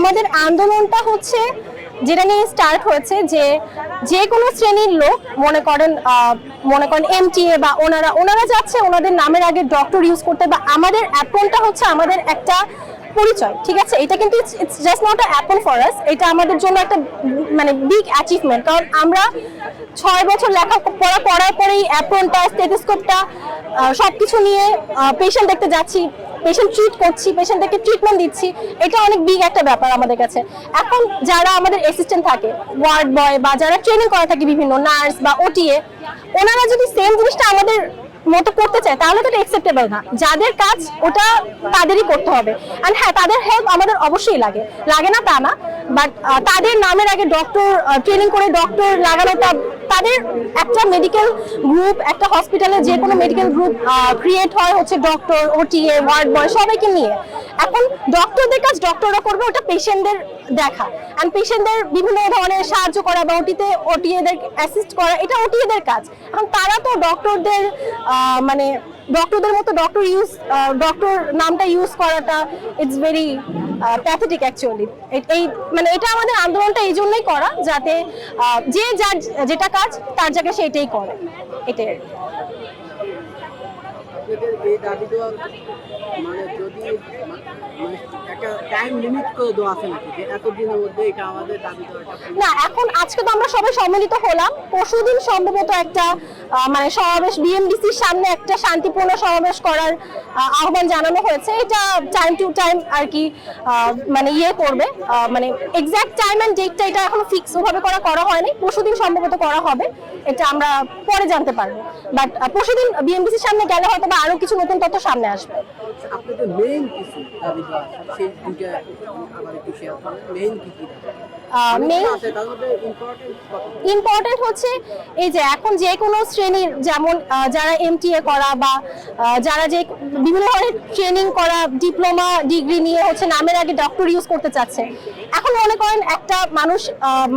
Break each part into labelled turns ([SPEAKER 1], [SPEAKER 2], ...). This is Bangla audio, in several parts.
[SPEAKER 1] আমাদের আন্দোলনটা হচ্ছে, যেটা নিয়ে স্টার্ট হয়েছে যে যে কোনো শ্রেণির লোক, মনে করেন মনে করেন এমটিএ বা ওনারা ওনারা যাচ্ছে, ওনাদের নামের আগে ডক্টর ইউজ করতে বা আমাদের অ্যাপনটা হচ্ছে আমাদের একটা পরিচয়, ঠিক আছে? এটা কিন্তু it's just not upon for us এটা আমাদের জন্য একটা মানে বিগ অ্যাচিভমেন্ট কারণ আমরা ছয় বছর লেখাপড়া পড়ার পরেই অ্যাপনটা স্টেথোস্কোপটা সবকিছু নিয়ে পেশেন্ট দেখতে যাচ্ছি পেশেন্ট ট্রিট করছি পেশেন্টদেরকে ট্রিটমেন্ট দিচ্ছি, এটা অনেক বিগ একটা ব্যাপার আমাদের কাছে। এখন যারা আমাদের অ্যাসিস্ট্যান্ট থাকে ওয়ার্ড বয় বা যারা ট্রেনিং করা থাকে বিভিন্ন নার্স বা ওটিএ ওনারা যদি সেম জিনিসটা আমাদের মতো করতে চায়, তাহলে তো এটা অ্যাকসেপ্টেবল না। যাদের কাজ, ওটা তাদেরই করতে হবে। অ্যান্ড হ্যাঁ তাদের হেল্প আমাদের অবশ্যই লাগে। লাগে না তা না বাট তাদের নামের আগে ডক্টর ট্রেনিং করে ডক্টর লাগানোটা তাদের একটা মেডিকেল গ্রুপ একটা হসপিটালে যে কোনো মেডিকেল গ্রুপ ক্রিয়েট হয় হচ্ছে ডক্টর ওটিএ ওয়ার্ড বয় সবাইকে নিয়ে। এখন ডক্টরদের কাজ ডক্টররা করবে, ওটা পেশেন্টদের দেখা। অ্যান্ড পেশেন্টদের বিভিন্ন ধরনের সাহায্য করা বা ওটিতে ওটিএদের অ্যাসিস্ট করা, এটা ওটিএদের কাজ। এখন তারা তো ডক্টরদের মানে ডক্টরদের মতো ডক্টর ইউজ ডক্টর নামটা ইউজ করাটা ইটস ভেরি প্যাথেটিক অ্যাকচুয়ালি এই মানে এটা আমাদের আন্দোলনটা এই জন্যই করা যাতে যে যার, যেটা কাজ, তার জায়গায় সে এটাই করে। এটাই।
[SPEAKER 2] এই দাবি মানে যদি টাইম লিমিট করে দেওয়া আছে নাকি? যে এত মধ্যে এটা আমাদের দাবি দেওয়াটা
[SPEAKER 1] না এখন আজকে তো আমরা সবাই সম্মিলিত হলাম। পরশুদিন সম্ভবত একটা মানে সমাবেশ বিএমডিসির সামনে একটা শান্তিপূর্ণ সমাবেশ করার আহ্বান জানানো হয়েছে। এটা টাইম টু টাইম আর কি মানে ইয়ে করবে। মানে এক্সাক্ট টাইম অ্যান্ড ডেটটা এটা এখনও ফিক্স ওভাবে করা করা হয়নি। পরশুদিন সম্ভবত করা হবে। এটা আমরা পরে জানতে পারব। বাট পরশুদিন বিএমডিসির সামনে গেলে হয়তো বা আরও কিছু নতুন তথ্য সামনে আসবে।
[SPEAKER 2] আপনাদের মেইন কিছু দাবি দেওয়া সেই দুইটা আবার একটু শেয়ার করেন মেইন কি কি ইম্পর্টেন্ট
[SPEAKER 1] হচ্ছে এই যে এখন যে কোনো শ্রেণির যেমন যারা এমটিএ করা বা যারা যে বিভিন্ন ধরনের ট্রেনিং করা ডিপ্লোমা ডিগ্রি নিয়ে হচ্ছে নামের আগে ডক্টর ইউজ করতে চাচ্ছে এখন মনে করেন একটা মানুষ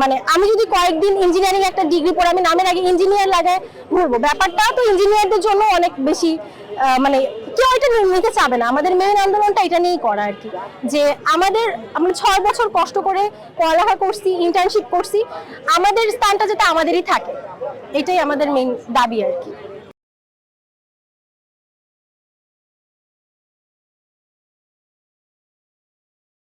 [SPEAKER 1] মানে আমি যদি কয়েকদিন ইঞ্জিনিয়ারিং একটা ডিগ্রি পড়ে আমি নামের আগে ইঞ্জিনিয়ার লাগায় ঘুরবো। ব্যাপারটা তো ইঞ্জিনিয়ারদের জন্য অনেক বেশি মানে এটা নিতে চাবে না। আমাদের মেইন আন্দোলনটা এটা নিয়েই করা আর কি। যে আমাদের আমরা ছয় বছর কষ্ট করে পড়ালেখা করছি ইন্টার্নশিপ করছি, আমাদের স্থানটা যেটা আমাদেরই থাকে। এটাই আমাদের মেইন দাবি আর কি।